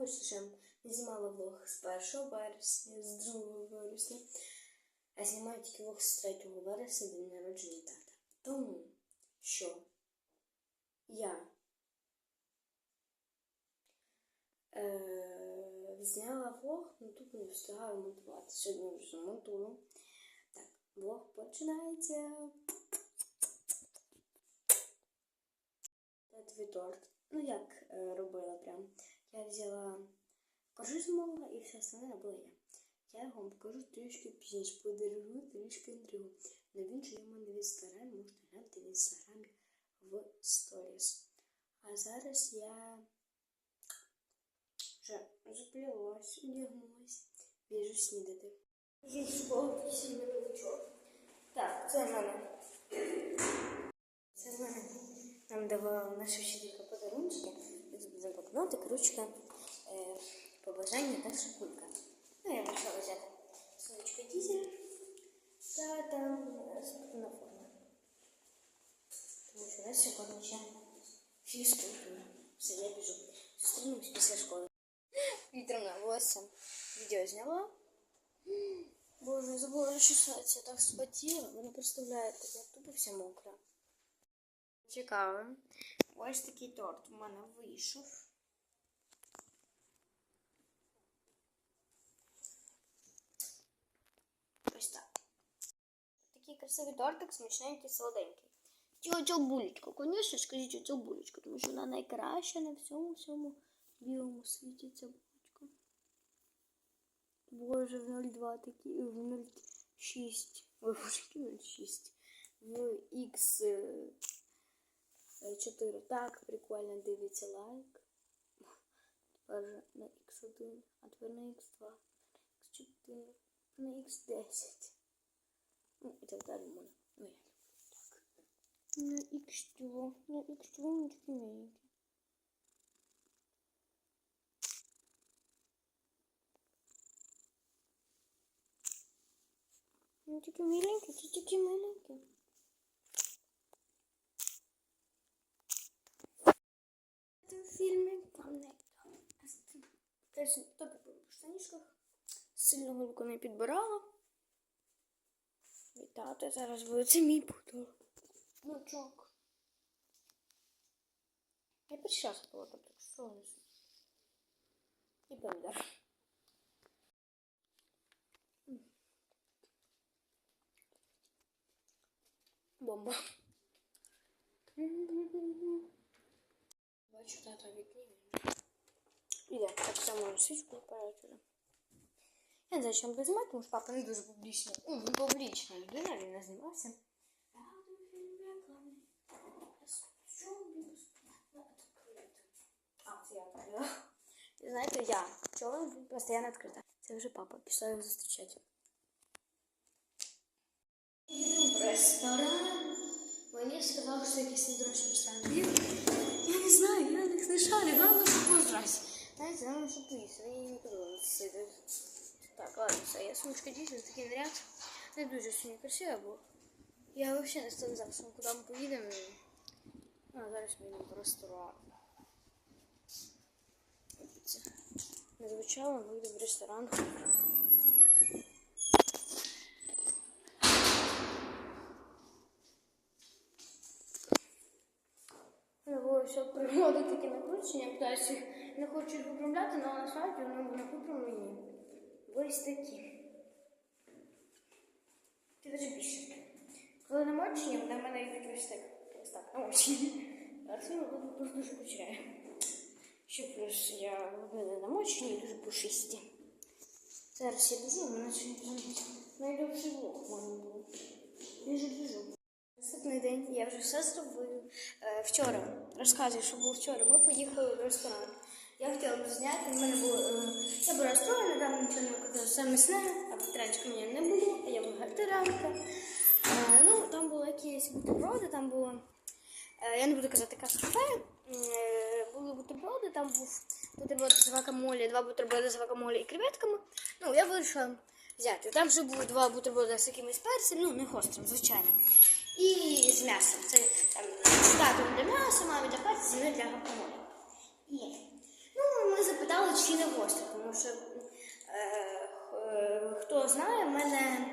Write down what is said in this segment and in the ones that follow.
враховуючи, знімала влог з 1 вересня, з 2 вересня, а знімаю тільки влог з 3 вересня, день народження тата. Тому що я е, зняла влог, ну тут не встигаю монтувати. Сьогодні вже монтую. Так, влог починається. Твій торт. Ну як е, робила прям. Я взяла коржу замовила і все остальне робила я. Я його вам покажу трішки пізніше, подарую трішки інтригу. На він же є в мене в інстаграмі, можете глянути в інстаграмі в сторіс. А зараз я вже заплілась, одягнулась, біжу снідати. Є школа сильно величок. Так, це в мене. Це в мене нам давала наша вчителька подарунки. Тут буде блокнотик, ручка, е, побажання та шапулька. Ну, я вирішила взяти сонечко дізеля та там е, спортивна форма. Тому що у нас сьогодні ще фізкультура. Все, я біжу. Зустрінемось після школи. Вітром на волосся. Відео зняла. Боже, забула розчесатися, я так спотіла. Ви не представляєте, я тупо вся мокра. Цікаво. Ось такий торт у мене вийшов. Красивий тортик, смачненький, солоденький. Тьотя булечка, звісно, скажіть булечка, тому що вона найкраща на всьому всьому білому світі ця булочка. Боже, в 0,2 такі, в 0,6. Ой, боже, 0,6. В X 4. Так, прикольно дивиться лайк. Тепер на X1, а тепер на X2, X4, на X10. Ну, далі можна. Ну, я так. На X2, на X2 вони такі маленькі. Ну, такі миленькі, це такі миленькі. В там не Теж в штанішках. Сильно голку не підбирала. І тато зараз буде це мій. Внучок. Я раз була так що І помідор. Бомба. Бачу тата вікні. Іде, так само свічку перетворю. Я не знаю, чим буде знімати, тому що папа не дуже публічний. Ну, не публічна людина, він не знімався. А, це я відкрила. І знаєте, я. Чого він постійно відкрита? Це вже папа, пішла його зустрічати. Йду в ресторан. Мені сказали, що якийсь недорожчий ресторан. Я не знаю, я не шарю, главное, щоб поздрась. Знаєте, нам щоб поїсти, мені не подобається. Так, ладно, все, я сумочка дійсно такий наряд. Не дуже сьогодні красиво, бо я взагалі не став завжди, куди ми поїдемо. Ну, а зараз ми йдемо в ресторан. Не звучало, ми в ресторан. Все природи таке накручення, я питаюся, не хочу виправляти, але насправді вони не виправлені. Ось такі. Ти дуже більше. Коли намочені, вони в мене йдуть ось так. Ось так, намочені. А це просто дуже кучеряє. Ще плюс я робила намочені і дуже пушисті. Зараз я біжу, мене сьогодні найлегший влог мене був. Біжу, біжу. Наступний день я вже все зробив. Е, вчора розказую, що було вчора. Ми поїхали в ресторан. Я хотіла б зняти, в мене було. Е, я була розстроєна, там нічого не казала, все місне, а втрачки мені не було, а я вегетаріанка. Е, ну, там були якісь бутерброди, там було. Е, я не буду казати кафе. Були бутерброди, там був бутерброд з вакамолі, два бутерброди з вакамолі і креветками. Ну, я вирішила взяти. Там вже були два бутерброди з якимось перцем, ну, не гострим, звичайно. І з м'ясом. Це там з татом для м'яса, мамі для перця, зі для вакамолі. І ми запитали, чи не гостре, тому що е, е, хто знає, в мене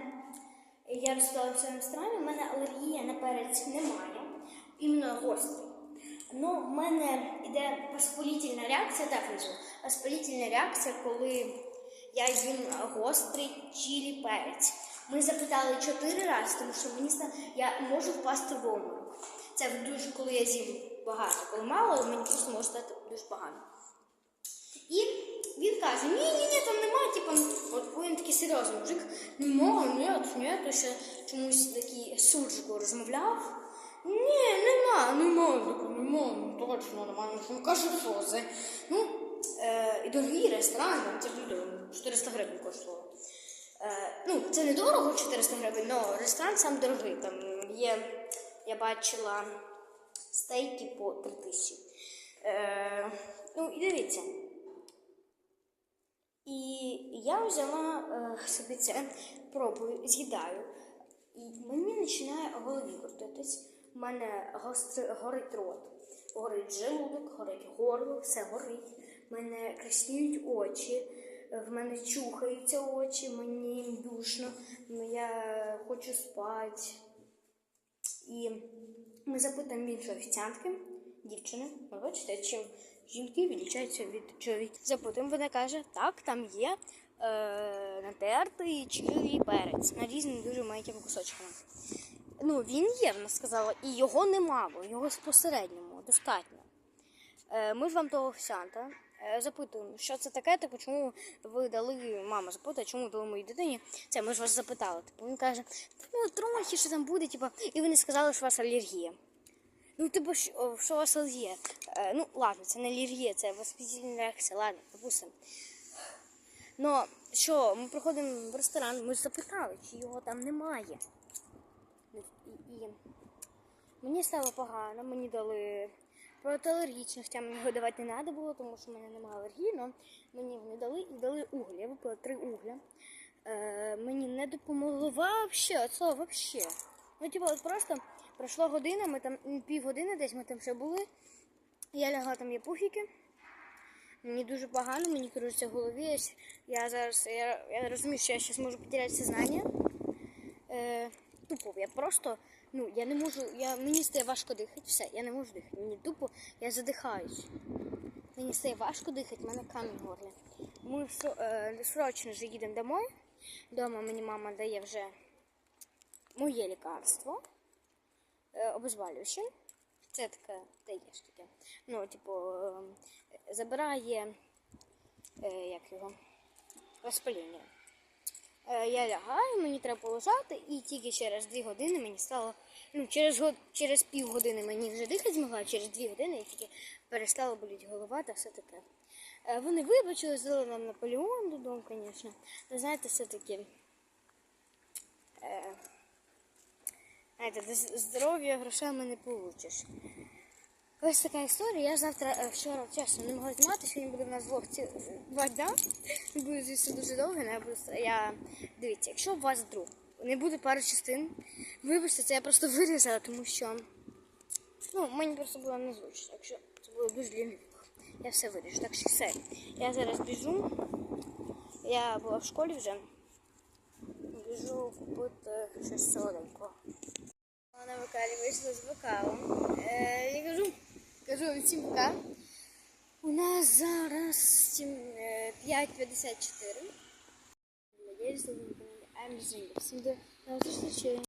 я розказала в своєму інстаграмі, в мене алергія на перець немає, іменно гострий. Ну, в мене йде воспалительна реакція, так назву. Воспалительна реакція, коли я їм гострий чилі перець. Ми запитали чотири рази, тому що мені я можу впасти в обморок. Це дуже коли я з'їм багато, коли мало, мені просто може стати дуже погано. І він каже: ні, ні, ні, там немає, типу, от він такий серйозний мужик, нема, ні, ні, то ще чомусь такий суржику розмовляв. Ні, нема, нема, таку, нема, ну точно нема, ну каже, що це. Ну, е, і дорогий ресторан, там це блюдо 400 гривень коштувало. Е, ну, це не дорого 400 гривень, але ресторан сам дорогий. Там є, я бачила стейки по 3 тисячі. Е, ну, і дивіться. Я взяла е, собі це, пробую, з'їдаю. І мені починає голові крутитись. У мене гостри, горить рот, горить желудок, горить горло, все горить. У мене красніють очі, в мене чухаються очі, мені душно, я хочу спати. І ми запитуємо іншої офіціантки, дівчини, ви бачите, чим жінки відлічаються від чоловіків. Запитуємо, вона каже, так, там є е, натертий чилий перець на різними дуже маленькими кусочками. Ну, він є, вона сказала, і його немало, його посередньому, достатньо. Е, ми ж вам того офіціанта е, запитуємо, що це таке, типу, чому ви дали, мама запитує, чому дали моїй дитині. Це ми ж вас запитали. Типу, він каже, ну трохи що там буде, типу, і ви не сказали, що у вас алергія. Ну, типу, що, у вас алергія? Е, ну, ладно, це не алергія, це воспалительна реакція, ладно, допустимо. Но що, ми приходимо в ресторан, ми запитали, чи його там немає. І, і мені стало погано, мені дали протиалергічне, хоча мені його давати не треба було, тому що в мене немає алергії, але мені вони дали і дали угля. Я випила три угля. Е, мені не допомогло вообще, це вообще. Ну, типу, от просто пройшла година, ми там м, півгодини десь ми там ще були. Я лягла, там є пуфіки. Мені дуже погано, мені кружиться в голові. Я зараз я, я розумію, що я зараз можу потеряти сознання. Е, тупо, я просто, ну, я не можу, я, мені стає важко дихати, все, я не можу дихати. Мені тупо, я задихаюсь. Мені стає важко дихати, в мене камінь горлі. Ми е, срочно вже їдемо домой. Дома мені мама дає вже моє лікарство, е, обезвалююче. Це таке, та є ж таке. Ну, типу, е, забирає, е, як його, розпаління. Е, я лягаю, мені треба полежати, і тільки через дві години мені стало. Ну, через через півгодини мені вже дихати змогла, через дві години я тільки перестала боліти голова та все таке. Е, вони вибачили, здали нам Наполеон додому, звісно. Ви знаєте, все-таки. Е, знаєте, здоров'я грошами не получиш. Ось така історія. Я завтра е, вчора чесно не могла знімати. Сьогодні буде в нас влог ці два дня. Буде звісно дуже але я буду я дивіться, якщо у вас вдруг не буде пару частин, вибачте, це я просто вирізала, тому що ну, мені просто було незручно. Якщо це було дуже ліниво. Я все виріжу. Так що все. Я зараз біжу. Я була в школі вже. Біжу купити щось солоденького. Вона вокалі вийшла з вокалом. Е, я кажу, кажу вам всім. У нас зараз е, 5.54. Надіюсь, що ви не I'm Всім до нових зустрічей.